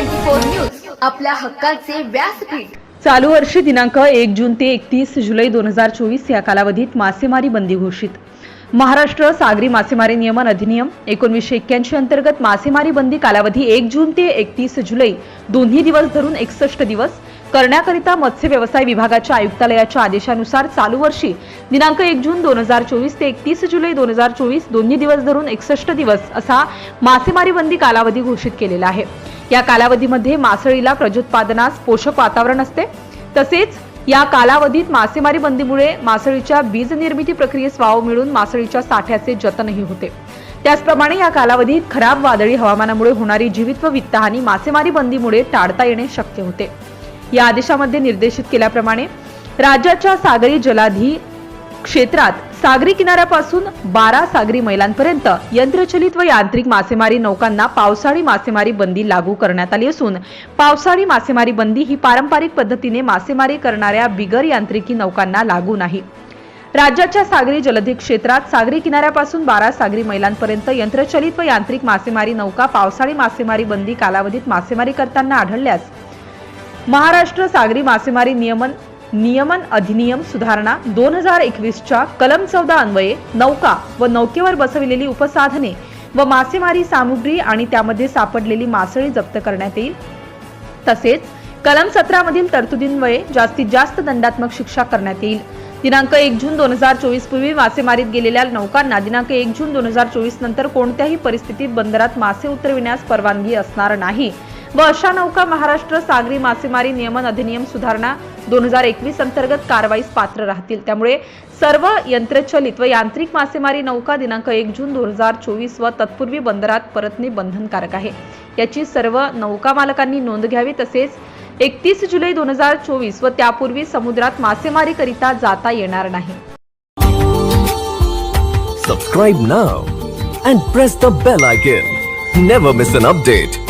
Four news आपल्या हक्काचे व्यासपीठ. चालू वर्षी दिनांक एक जून ते एकतीस जुलै दोन हजार चोवीस या कालावधीत मासेमारी बंदी घोषित. महाराष्ट्र सागरी मासेमारी नियमन अधिनियम एकोणीसशे एक्क्याऐंशी अंतर्गत मासेमारी बंदी कालावधी एक जून ते एकतीस जुलै दोन्ही दिवस धरून एकसष्ट दिवस करण्याकरिता मत्स्य व्यवसाय विभागाच्या आयुक्तालयाच्या आदेशानुसार चालू वर्षी दिनांक एक जून दोन हजार चोवीस ते एकतीस जुलै दोन हजार चोवीस दोन्ही दिवस धरून एकसष्ट दिवस असा मासेमारी बंदी कालावधी घोषित केलेला आहे. या कालावधीमध्ये मासळीला प्रजोत्पादनास पोषक वातावरण असते. तसेच या कालावधीत मासेमारी बंदीमुळे मासळीच्या बीज निर्मिती प्रक्रियेस वाव मिळून मासळीच्या साठ्याचे जतनही होते. त्याचप्रमाणे या कालावधीत खराब वादळी हवामानामुळे होणारी जीवित व वित्तहानी मासेमारी बंदीमुळे टाळता येणे शक्य होते. या आदेशामध्ये निर्देशित केल्याप्रमाणे राज्याच्या सागरी जलाधी क्षेत्रात सागरी किनाऱ्यापासून बारा सागरी मैलांपर्यंत यंत्रचलित व यांत्रिक मासेमारी नौकांना पावसाळी मासेमारी बंदी लागू करण्यात आली असून पावसाळी मासेमारी बंदी ही पारंपरिक पद्धतीने मासेमारी करणाऱ्या बिगर यांत्रिकी नौकांना लागू नाही. राज्याच्या सागरी जलधी क्षेत्रात सागरी किनाऱ्यापासून बारा सागरी मैलांपर्यंत यंत्रचलित व यांत्रिक मासेमारी नौका पावसाळी मासेमारी बंदी कालावधीत मासेमारी करताना आढळल्यास महाराष्ट्र सागरी मासेमारी नियमन नियमन अधिनियम सुधारणा दोन हजार एकवीसच्या कलम चौदा अन्वये नौका व नौकेवर बसविलेली उपसाधने व मासेमारी सामुग्री आणि त्यामध्ये सापडलेली मासळी जप्त करण्यात येईल. तसेच कलम सतरामधील तरतुदींमुळे जास्तीत जास्त दंडात्मक शिक्षा करण्यात येईल. दिनांक एक जून दोन हजार चोवीस पूर्वी मासेमारीत गेलेल्या नौकांना दिनांक एक जून दोन हजार चोवीस नंतर कोणत्याही परिस्थितीत बंदरात मासे उतरविण्यास परवानगी असणार नाही. व अशा नौका महाराष्ट्र सागरी मासेमारी नियमन अधिनियम सुधारणा दोन हजार एकवीस अंतर्गत कारवाईस पात्र राहतील. त्यामुळे सर्व यंत्रचलित व यांत्रिक मासेमारी नौका दिनांक एक जून दोन हजार चोवीस व तत्पूर्वी बंदरात परतणे बंधनकारक आहे. याची सर्व नौका मालकांनी नोंद घ्यावी तसेच एकतीस जुलै दोन हजार चोवीस व त्यापूर्वी समुद्रात मासेमारीकरिता जाता येणार नाही. Subscribe now and press the bell icon never miss an update